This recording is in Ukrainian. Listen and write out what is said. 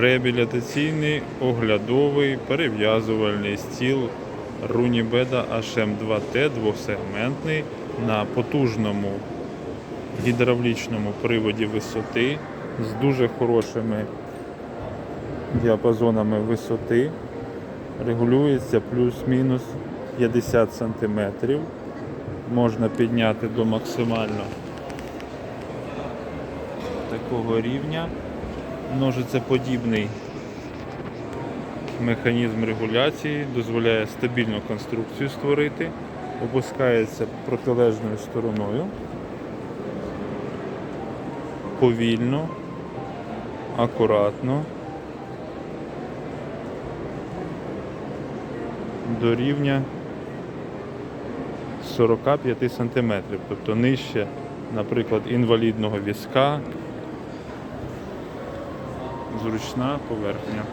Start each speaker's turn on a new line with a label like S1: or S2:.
S1: Реабілітаційний оглядовий перев'язувальний стіл Рунібеда HM2T двосегментний на потужному гідравлічному приводі висоти з дуже хорошими діапазонами висоти. Регулюється плюс-мінус 50 см. Можна підняти до максимально такого рівня. Ножицеподібний механізм регуляції дозволяє стабільну конструкцію створити, опускається протилежною стороною. Повільно, акуратно. До рівня 45 см, тобто нижче, наприклад, інвалідного візка, зручна поверхня.